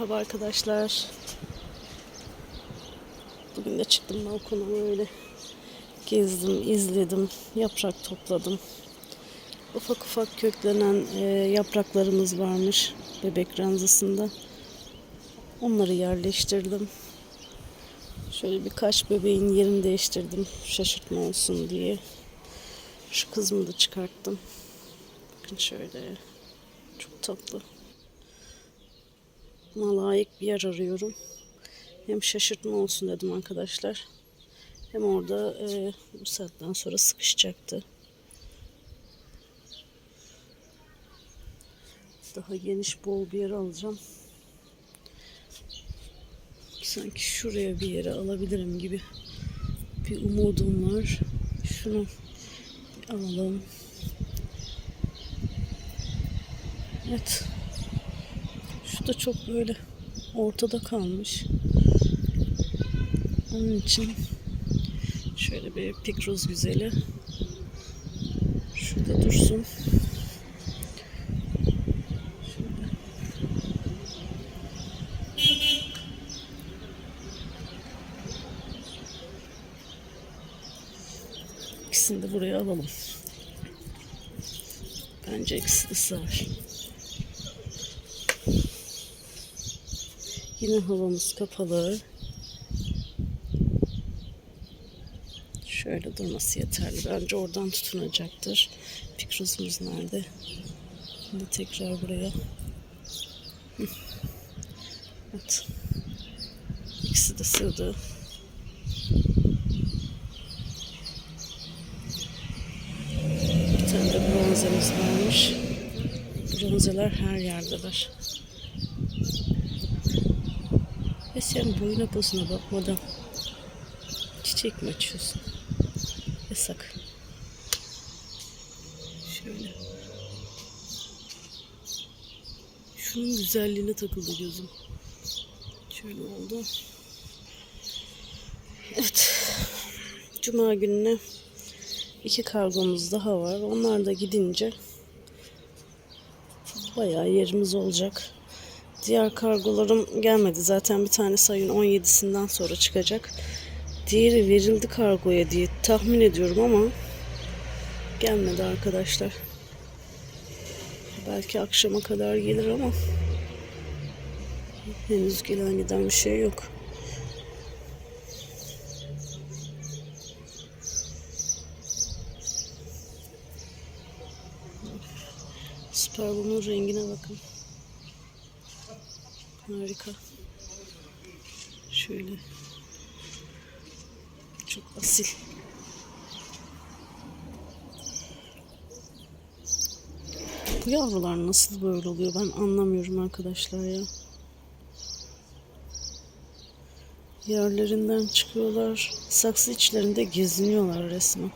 Merhaba arkadaşlar. Bugün de çıktım balkona böyle gezdim, izledim, yaprak topladım. Ufak ufak köklenen e, yapraklarımız varmış bebek ranzasında. Onları yerleştirdim. Şöyle birkaç bebeğin yerini değiştirdim şaşırtma olsun diye. Şu kızımı da çıkarttım. Bakın şöyle. Çok tatlı. Buna layık bir yer arıyorum. Hem şaşırtma olsun dedim arkadaşlar. Hem orada e, bu saatten sonra sıkışacaktı. Daha geniş bol bir yer alacağım. Sanki şuraya bir yere alabilirim gibi bir umudum var. Şunu alalım. Evet. Da çok böyle ortada kalmış. Onun için şöyle bir pikroz güzeli. Şurada dursun. İkisini de buraya alalım. Bence ikisi de sığar. Yine havamız kapalı. Şöyle durması yeterli. Bence oradan tutunacaktır. Pikrozumuz nerede? Şimdi tekrar buraya. Evet. İkisi de sığdı. Bir tane de bronzemiz varmış. Bronzeler her yerdeler. Ve sen boyuna posuna bakmadan çiçek mi açıyorsun? Yasak. Şöyle. Şunun güzelliğine takıldı gözüm. Şöyle oldu. Evet. Cuma gününe iki kargomuz daha var. Onlar da gidince bayağı yerimiz olacak. Diğer kargolarım gelmedi. Zaten bir tanesi ayın 17'sinden sonra çıkacak. Diğeri verildi kargoya diye tahmin ediyorum ama gelmedi arkadaşlar. Belki akşama kadar gelir ama henüz gelen giden bir şey yok. Süper bunun rengine bakın. Harika. Şöyle. Çok asil. Bu yavrular nasıl böyle oluyor ben anlamıyorum arkadaşlar ya. Yerlerinden çıkıyorlar. Saksı içlerinde geziniyorlar resmen.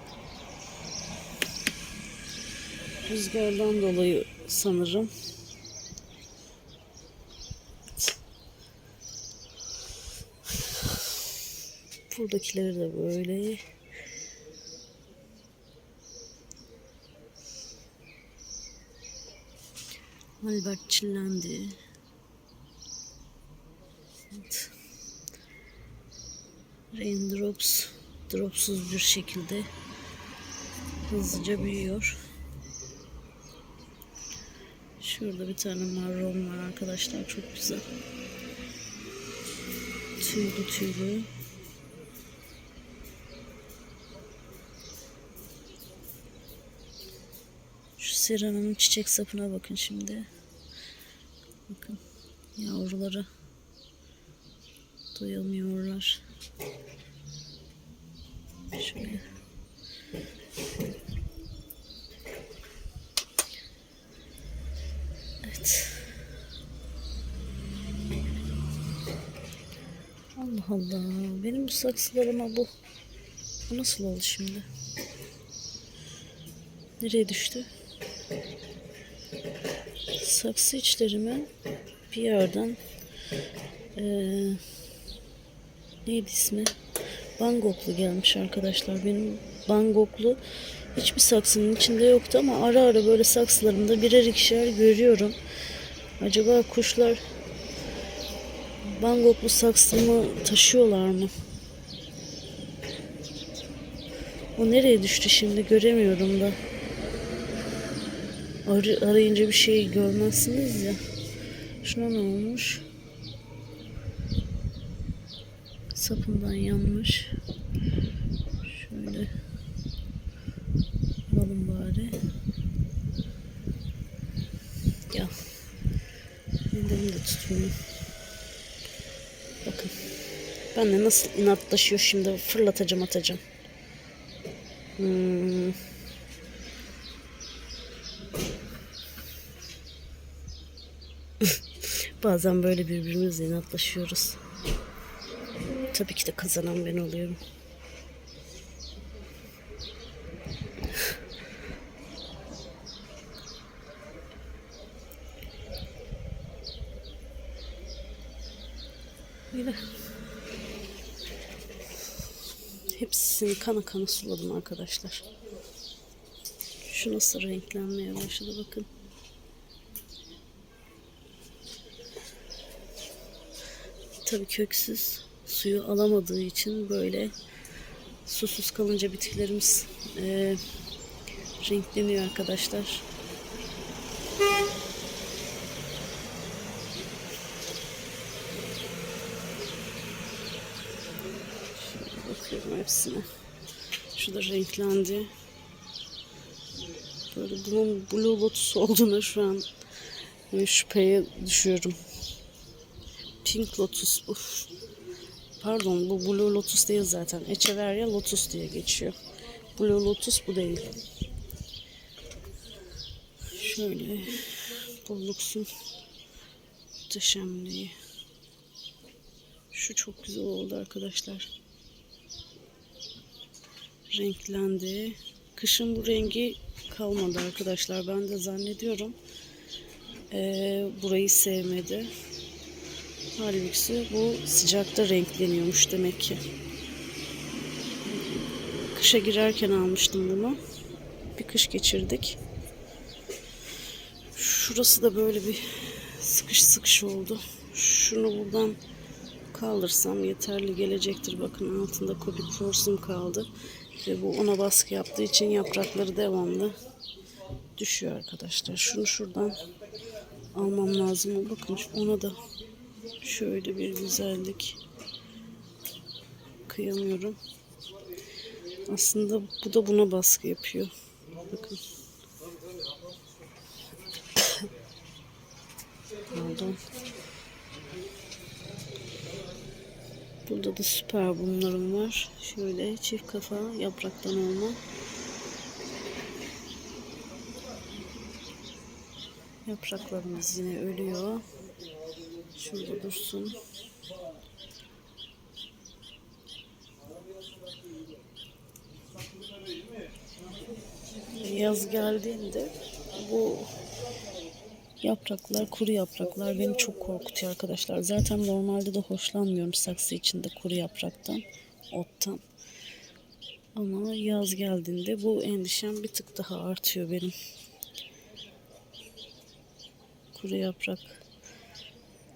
Rüzgardan dolayı sanırım. Buradakileri de böyle. Albert çillendi. Evet. Raindrops dropsuz bir şekilde hızlıca büyüyor. Şurada bir tane marron var arkadaşlar çok güzel. Tüylü tüylü. Şu seranın çiçek sapına bakın şimdi. Bakın yavruları doyamıyorlar. Şöyle. Evet. Allah Allah. Benim bu saksılarıma bu. Bu nasıl oldu şimdi? Nereye düştü? Saksı içlerime bir yerden eee neydi ismi? Bangoklu gelmiş arkadaşlar. Benim bangoklu hiçbir saksının içinde yoktu ama ara ara böyle saksılarımda birer ikişer görüyorum. Acaba kuşlar Bangkoklu saksımı taşıyorlar mı? O nereye düştü şimdi göremiyorum da. Ar- arayınca bir şey görmezsiniz ya. Şuna ne olmuş? Sapından yanmış. Şöyle alalım bari. Ya. Ellerimi de tutmayayım. Bakın. Benle nasıl inatlaşıyor şimdi fırlatacağım atacağım. Hmm. Bazen böyle birbirimizle inatlaşıyoruz. Tabii ki de kazanan ben oluyorum. Öyle. Hepsini kana kana suladım arkadaşlar. Şu nasıl renklenmeye başladı bakın. Tabii köksüz suyu alamadığı için böyle susuz kalınca bitkilerimiz eee, renkleniyor arkadaşlar. Bakıyorum hepsine. Şu da renklendi. Böyle bunun Blue Lotus olduğuna şu an e, şüpheye düşüyorum. Pink Lotus bu. Pardon bu Blue Lotus değil zaten. Echeveria Lotus diye geçiyor. Blue Lotus bu değil. Şöyle Bollux'un muhteşemliği. Şu çok güzel oldu arkadaşlar. Renklendi. Kışın bu rengi kalmadı arkadaşlar. Ben de zannediyorum. Ee, burayı sevmedi. Halbuki bu sıcakta renkleniyormuş demek ki. Kışa girerken almıştım bunu. Bir kış geçirdik. Şurası da böyle bir sıkış sıkış oldu. Şunu buradan kaldırsam yeterli gelecektir. Bakın altında Copic Force'um kaldı. Ve bu ona baskı yaptığı için yaprakları devamlı düşüyor arkadaşlar. Şunu şuradan almam lazım. Bakın ona da şöyle bir güzellik kıyamıyorum. Aslında bu da buna baskı yapıyor. Bakın. Pardon. Burada da süper bunlarım var. Şöyle çift kafa yapraktan olma. Yapraklarımız yine ölüyor. Şurada dursun. Yaz geldiğinde bu yapraklar, kuru yapraklar beni çok korkutuyor arkadaşlar. Zaten normalde de hoşlanmıyorum saksı içinde kuru yapraktan, ottan. Ama yaz geldiğinde bu endişem bir tık daha artıyor benim. Kuru yaprak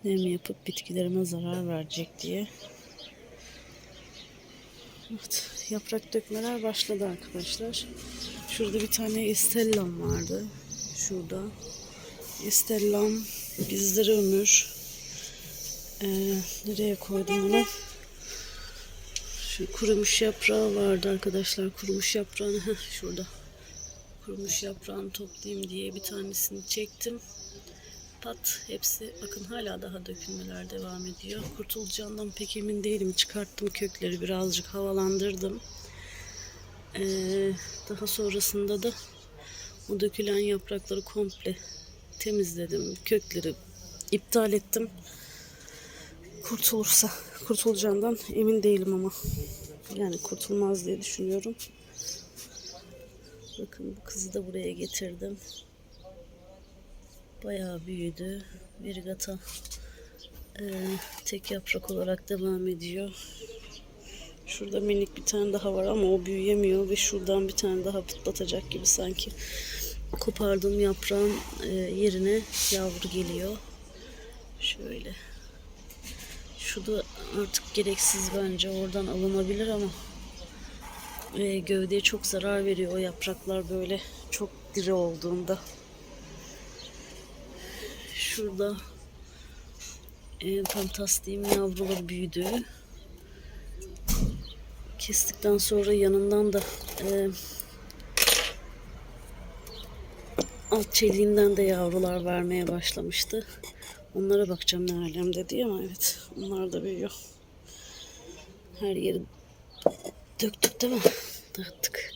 nem yapıp bitkilerime zarar verecek diye. Evet, yaprak dökmeler başladı arkadaşlar. Şurada bir tane istellam vardı. Şurada. İstellam bizleri ömür. Ee, nereye koydum bunu? Şu kurumuş yaprağı vardı arkadaşlar. Kurumuş yaprağını şurada. Kurumuş yaprağını toplayayım diye bir tanesini çektim. Pat hepsi bakın hala daha dökülmeler devam ediyor. Kurtulacağından pek emin değilim. Çıkarttım kökleri birazcık havalandırdım. Ee, daha sonrasında da o dökülen yaprakları komple temizledim. Kökleri iptal ettim. Kurtulursa kurtulacağından emin değilim ama yani kurtulmaz diye düşünüyorum. Bakın bu kızı da buraya getirdim. Bayağı büyüdü. Virgata e, tek yaprak olarak devam ediyor. Şurada minik bir tane daha var ama o büyüyemiyor ve şuradan bir tane daha pıtlatacak gibi sanki. Kopardığım yaprağın e, yerine yavru geliyor. Şöyle. Şu da artık gereksiz bence. Oradan alınabilir ama e, gövdeye çok zarar veriyor o yapraklar böyle çok diri olduğunda. Şurada e, fantastiğim yavruları büyüdü. Kestikten sonra yanından da e, alt çeliğinden de yavrular vermeye başlamıştı. Onlara bakacağım ne alemde diye ama evet onlar da büyüyor. Her yeri döktük değil mi? Dağıttık.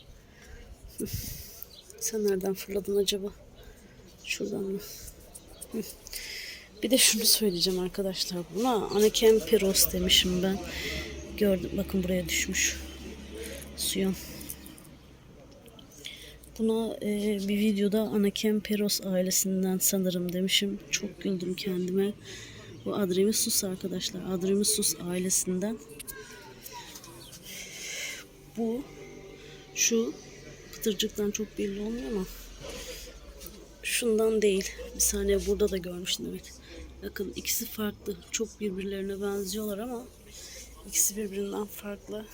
Sen nereden fırladın acaba? Şuradan mı? Bir de şunu söyleyeceğim arkadaşlar. Buna Anakem Piros demişim ben. Gördüm. Bakın buraya düşmüş. Suyun. Buna e, bir videoda Anakem Peros ailesinden sanırım demişim. Çok güldüm kendime. Bu Adremisus arkadaşlar. Adremisus ailesinden. Bu şu pıtırcıktan çok belli olmuyor ama şundan değil. Bir saniye burada da görmüştüm evet. Bakın ikisi farklı. Çok birbirlerine benziyorlar ama ikisi birbirinden farklı.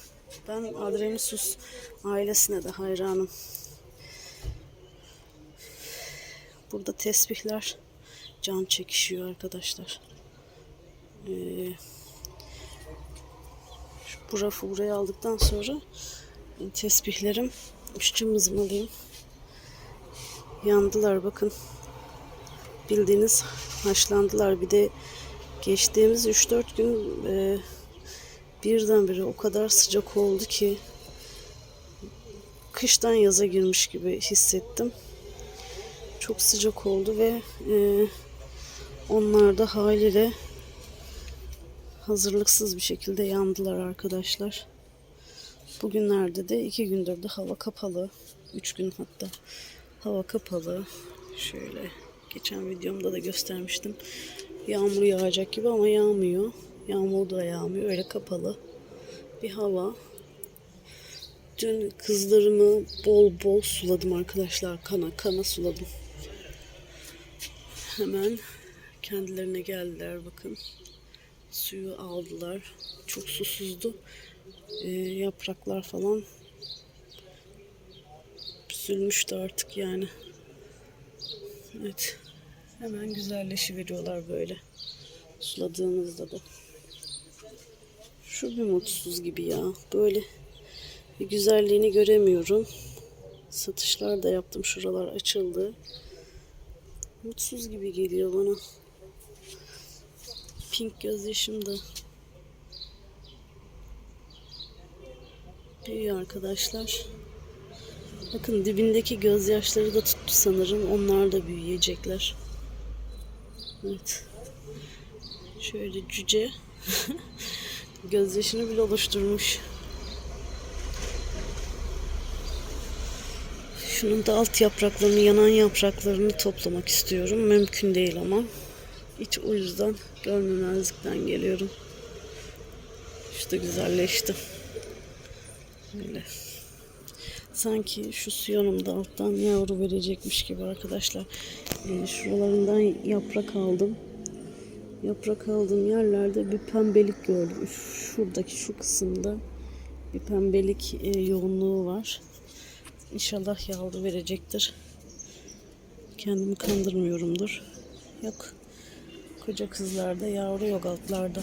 Ben Adremisus ailesine de hayranım. Burada tesbihler can çekişiyor arkadaşlar. Ee, bu rafı buraya aldıktan sonra tesbihlerim şu cımbızmalıyım. Yandılar bakın. Bildiğiniz haşlandılar. Bir de geçtiğimiz 3-4 gün e, birdenbire o kadar sıcak oldu ki kıştan yaza girmiş gibi hissettim çok sıcak oldu ve e, onlar da haliyle hazırlıksız bir şekilde yandılar arkadaşlar. Bugünlerde de iki gündür de hava kapalı. Üç gün hatta hava kapalı. Şöyle geçen videomda da göstermiştim. Yağmur yağacak gibi ama yağmıyor. Yağmur da yağmıyor. Öyle kapalı bir hava. Dün kızlarımı bol bol suladım arkadaşlar. Kana kana suladım. Hemen kendilerine geldiler bakın. Suyu aldılar. Çok susuzdu. Ee, yapraklar falan süzülmüştü artık yani. Evet. Hemen güzelleşiveriyorlar böyle. Suladığımızda da. Şu bir mutsuz gibi ya. Böyle bir güzelliğini göremiyorum. Satışlar da yaptım. Şuralar açıldı. Mutsuz gibi geliyor bana. Pink gözyaşım da büyüyor arkadaşlar. Bakın dibindeki gözyaşları da tuttu sanırım. Onlar da büyüyecekler. Evet. Şöyle cüce gözyaşını bile oluşturmuş. Şunun da alt yapraklarını, yanan yapraklarını toplamak istiyorum. Mümkün değil ama. Hiç o yüzden görmemezlikten geliyorum. İşte güzelleşti. Böyle. Sanki şu siyonumda alttan yavru verecekmiş gibi arkadaşlar. Yani şuralarından yaprak aldım. Yaprak aldığım yerlerde bir pembelik gördüm. Şuradaki şu kısımda bir pembelik e, yoğunluğu var. İnşallah yavru verecektir. Kendimi kandırmıyorumdur. Yok. Koca kızlarda yavru yok altlarda.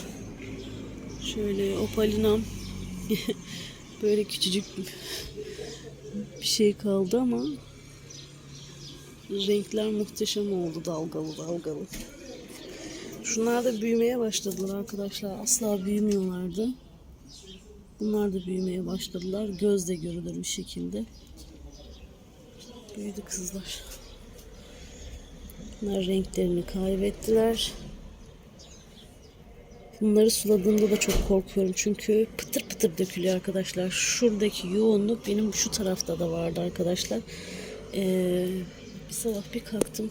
Şöyle opalinam böyle küçücük bir şey kaldı ama renkler muhteşem oldu dalgalı dalgalı. Şunlar da büyümeye başladılar arkadaşlar. Asla büyümüyorlardı. Bunlar da büyümeye başladılar. Gözle görülür bir şekilde. Büyüdü kızlar. Bunlar renklerini kaybettiler. Bunları suladığımda da çok korkuyorum. Çünkü pıtır pıtır dökülüyor arkadaşlar. Şuradaki yoğunluk benim şu tarafta da vardı arkadaşlar. Ee, bir sabah bir kalktım.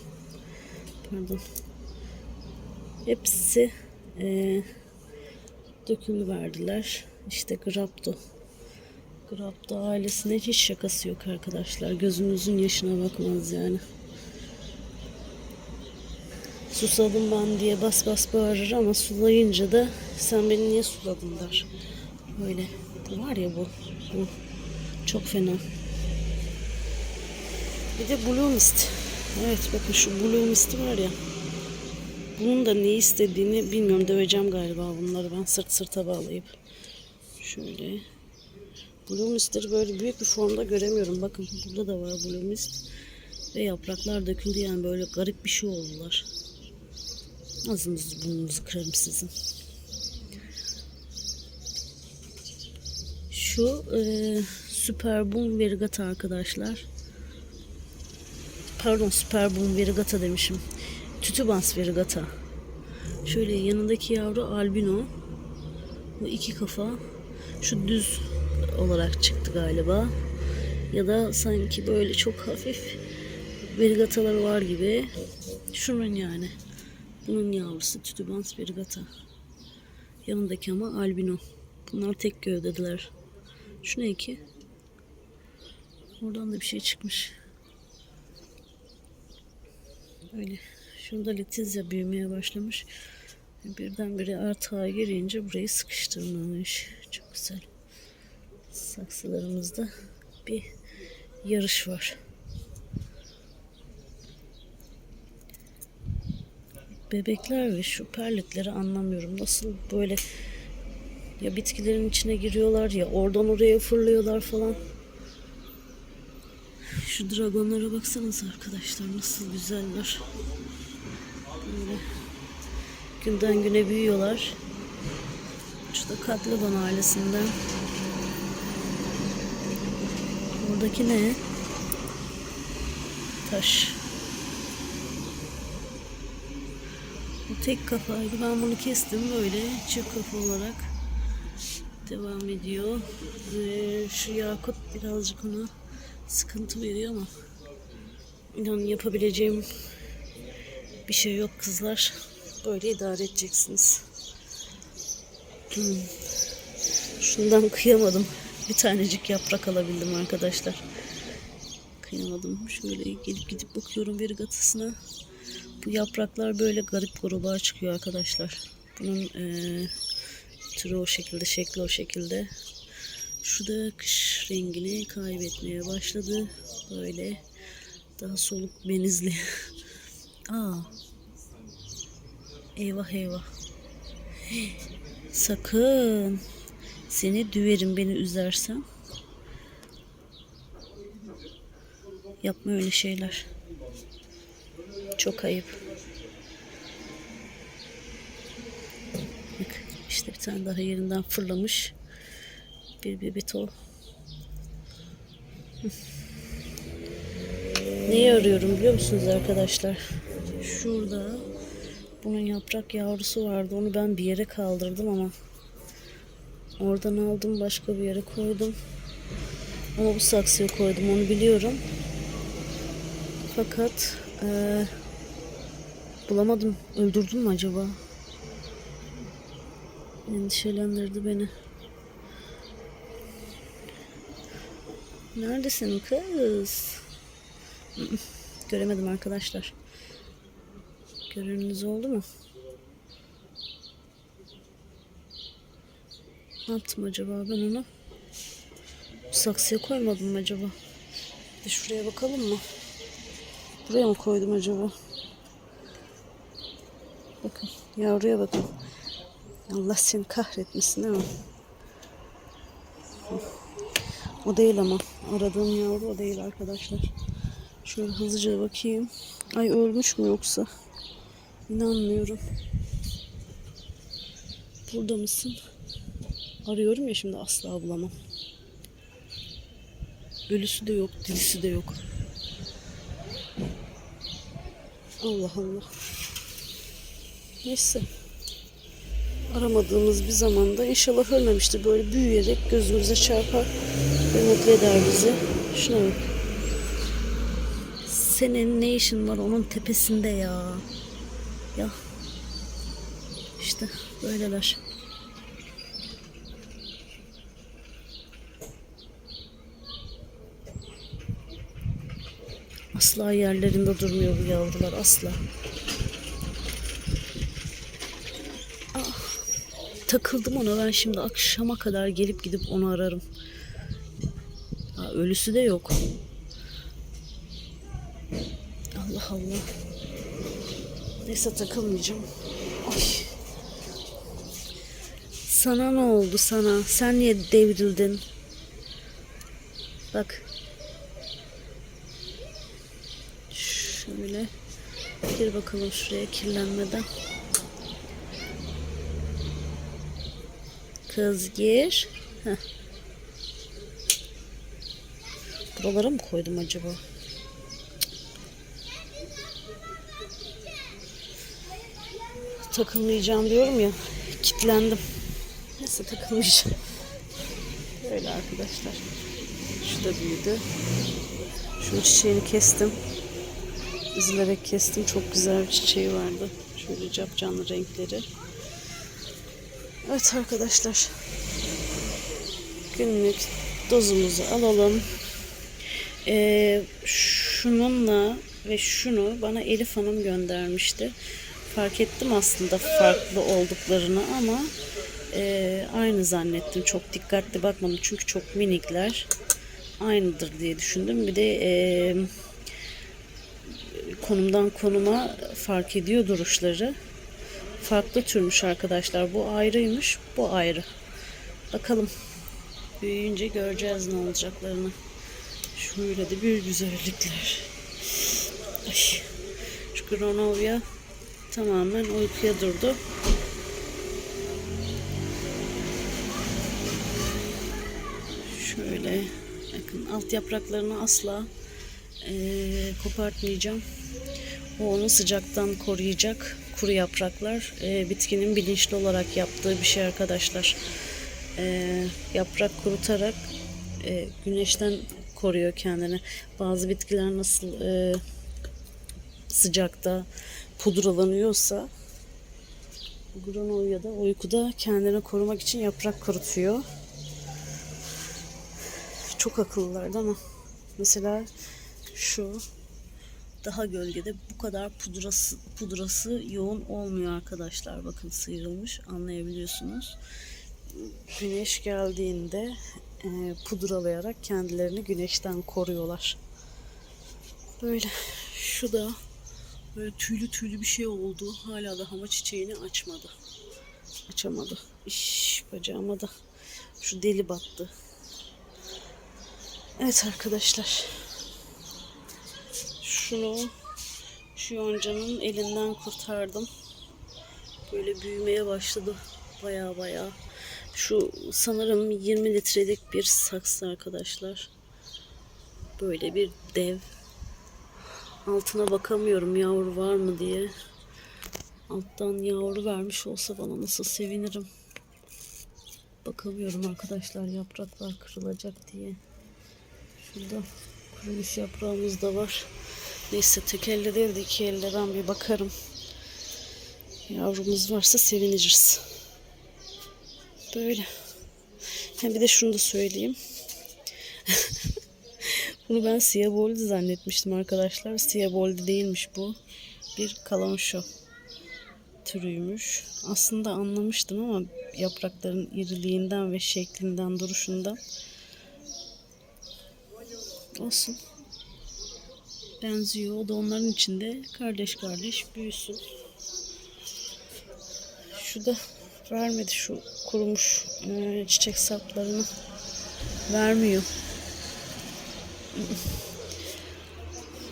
Pardon. Hepsi e, dökümü verdiler. İşte Grapto. Grapto ailesine hiç şakası yok arkadaşlar. Gözünüzün yaşına bakmaz yani. Susadım ben diye bas bas bağırır ama sulayınca da sen beni niye suladın der. Böyle. Var ya bu. bu. Çok fena. Bir de Blue Mist. Evet bakın şu Blue Mist var ya. Bunun da ne istediğini bilmiyorum. Döveceğim galiba bunları ben sırt sırta bağlayıp. Şöyle. Blue Mist'leri böyle büyük bir formda göremiyorum. Bakın burada da var Blue Mist. Ve yapraklar döküldü yani böyle garip bir şey oldular. Ağzınızı burnunuzu kırarım sizin. Şu e, Super Boom Verigata arkadaşlar. Pardon Super Boom Verigata demişim. Tütübans Verigata. Şöyle yanındaki yavru albino. Bu iki kafa. Şu düz olarak çıktı galiba. Ya da sanki böyle çok hafif verigataları var gibi. Şunun yani. Bunun yavrusu Tütübans Verigata. Yanındaki ama albino. Bunlar tek gövdediler. Şu ne ki? Oradan da bir şey çıkmış. Böyle. Şurada letizya büyümeye başlamış. Birdenbire artığa girince burayı sıkıştırmamış. Çok güzel. Saksılarımızda bir yarış var. Bebekler ve şu perletleri anlamıyorum. Nasıl böyle ya bitkilerin içine giriyorlar ya oradan oraya fırlıyorlar falan. Şu dragonlara baksanıza arkadaşlar nasıl güzeller. Böyle günden güne büyüyorlar. Şu da Katlaban ailesinden. Buradaki ne? Taş. Bu tek kafaydı. Ben bunu kestim böyle çift kafa olarak devam ediyor. Ee, şu yakut birazcık ona sıkıntı veriyor ama inanın yapabileceğim bir şey yok kızlar. Böyle idare edeceksiniz. Hmm. Şundan kıyamadım. Bir tanecik yaprak alabildim arkadaşlar. Kıyamadım. Şöyle gelip gidip bakıyorum verigatısına. Bu yapraklar böyle garip gruba çıkıyor arkadaşlar. Bunun eee türü o şekilde, şekli o şekilde. Şu da kış rengini kaybetmeye başladı. Böyle daha soluk benizli. Aa. Eyvah eyvah. Sakın. Seni düverim beni üzersen. Yapma öyle şeyler. Çok ayıp. Bak işte bir tane daha yerinden fırlamış. Bir bebet o. Neyi arıyorum biliyor musunuz arkadaşlar? Şurada bunun yaprak yavrusu vardı. Onu ben bir yere kaldırdım ama oradan aldım başka bir yere koydum. Ama bu saksıya koydum onu biliyorum. Fakat eee, bulamadım. Öldürdüm mü acaba? Endişelendirdi beni. Neredesin kız? Göremedim arkadaşlar. Göreniniz oldu mu? Ne yaptım acaba ben onu? Saksıya koymadım mı acaba? Bir şuraya bakalım mı? Buraya mı koydum acaba? Bakın yavruya bakın. Allah seni kahretmesin değil mi? O değil ama. Aradığım yavru o değil arkadaşlar. Şöyle hızlıca bakayım. Ay ölmüş mü yoksa? İnanmıyorum. Burada mısın? Arıyorum ya şimdi asla bulamam. Ölüsü de yok, dilisi de yok. Allah Allah. Neyse. Aramadığımız bir zamanda inşallah ölmemiştir. Böyle büyüyerek gözümüze çarpar ve mutlu eder bizi. Şuna bak. Senin ne işin var onun tepesinde ya? Ya. İşte böyleler. Asla yerlerinde durmuyor bu yavrular asla. Takıldım ona. Ben şimdi akşama kadar gelip gidip onu ararım. Ha, ölüsü de yok. Allah Allah. Neyse takılmayacağım. Ay. Sana ne oldu sana? Sen niye devrildin? Bak. Şöyle gir bakalım şuraya kirlenmeden. Kız gir. Buralara mı koydum acaba? Takılmayacağım diyorum ya. Kitlendim. Neyse takılmayacağım. Böyle arkadaşlar. Şu da büyüdü. Şu çiçeğini kestim. Üzülerek kestim. Çok güzel bir çiçeği vardı. Şöyle capcanlı renkleri. Evet arkadaşlar. Günlük dozumuzu alalım. Ee, şununla ve şunu bana Elif Hanım göndermişti. Fark ettim aslında farklı olduklarını ama e, aynı zannettim. Çok dikkatli bakmadım çünkü çok minikler. Aynıdır diye düşündüm. Bir de e, konumdan konuma fark ediyor duruşları. Farklı türmüş arkadaşlar. Bu ayrıymış, bu ayrı. Bakalım. Büyüyünce göreceğiz ne olacaklarını. Şöyle de bir güzellikler. Ay. Şu Gronovia tamamen uykuya durdu. Şöyle bakın alt yapraklarını asla eee, kopartmayacağım. O onu sıcaktan koruyacak. Kuru yapraklar eee, bitkinin bilinçli olarak yaptığı bir şey arkadaşlar. Eee, yaprak kurutarak eee, güneşten koruyor kendini. Bazı bitkiler nasıl eee, sıcakta pudralanıyorsa Granolia da uykuda kendini korumak için yaprak kurutuyor. Çok akıllılar değil mi? Mesela şu daha gölgede bu kadar pudrası pudrası yoğun olmuyor arkadaşlar. Bakın sıyrılmış anlayabiliyorsunuz. Güneş geldiğinde e, pudralayarak kendilerini güneşten koruyorlar. Böyle şu da böyle tüylü tüylü bir şey oldu. Hala da hama çiçeğini açmadı. Açamadı. İş bacağıma da şu deli battı. Evet arkadaşlar. Şunu şu yoncanın elinden kurtardım. Böyle büyümeye başladı. Baya baya. Şu sanırım 20 litrelik bir saksı arkadaşlar. Böyle bir dev. Altına bakamıyorum yavru var mı diye. Alttan yavru vermiş olsa bana nasıl sevinirim. Bakamıyorum arkadaşlar yapraklar kırılacak diye. Şurada kurumuş yaprağımız da var. Neyse tek elle değil de iki elle ben bir bakarım. Yavrumuz varsa seviniriz. Böyle. Hem bir de şunu da söyleyeyim. Bunu ben siyah boldi zannetmiştim arkadaşlar. Siyah boldi değilmiş bu. Bir kalanşo türüymüş. Aslında anlamıştım ama yaprakların iriliğinden ve şeklinden, duruşundan olsun. Benziyor. O da onların içinde kardeş kardeş büyüsün. Şu da vermedi şu kurumuş e, çiçek saplarını. Vermiyor.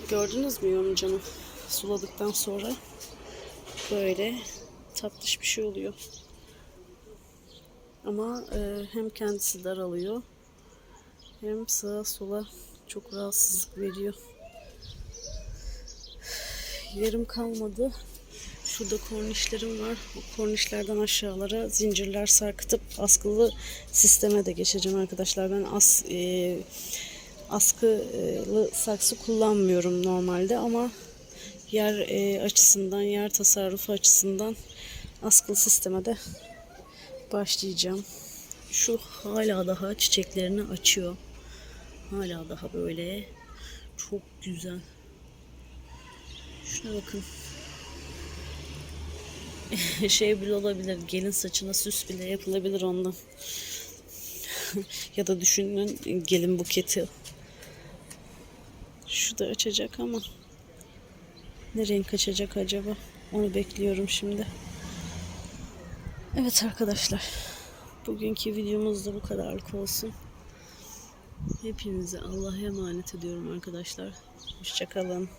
Gördünüz mü yoncanı? Suladıktan sonra böyle tatlış bir şey oluyor. Ama e, hem kendisi daralıyor hem sağa sola çok rahatsızlık veriyor. Yerim kalmadı. Şurada kornişlerim var. O kornişlerden aşağılara zincirler sarkıtıp askılı sisteme de geçeceğim arkadaşlar. Ben as e, askılı saksı kullanmıyorum normalde ama yer e, açısından, yer tasarrufu açısından askılı sisteme de başlayacağım. Şu hala daha çiçeklerini açıyor. Hala daha böyle çok güzel. Şuna bakın. şey bile olabilir. Gelin saçına süs bile yapılabilir ondan. ya da düşünün gelin buketi. Şu da açacak ama ne renk açacak acaba? Onu bekliyorum şimdi. Evet arkadaşlar. Bugünkü videomuz da bu kadarlık olsun. Hepinize Allah'a emanet ediyorum arkadaşlar. Hoşçakalın.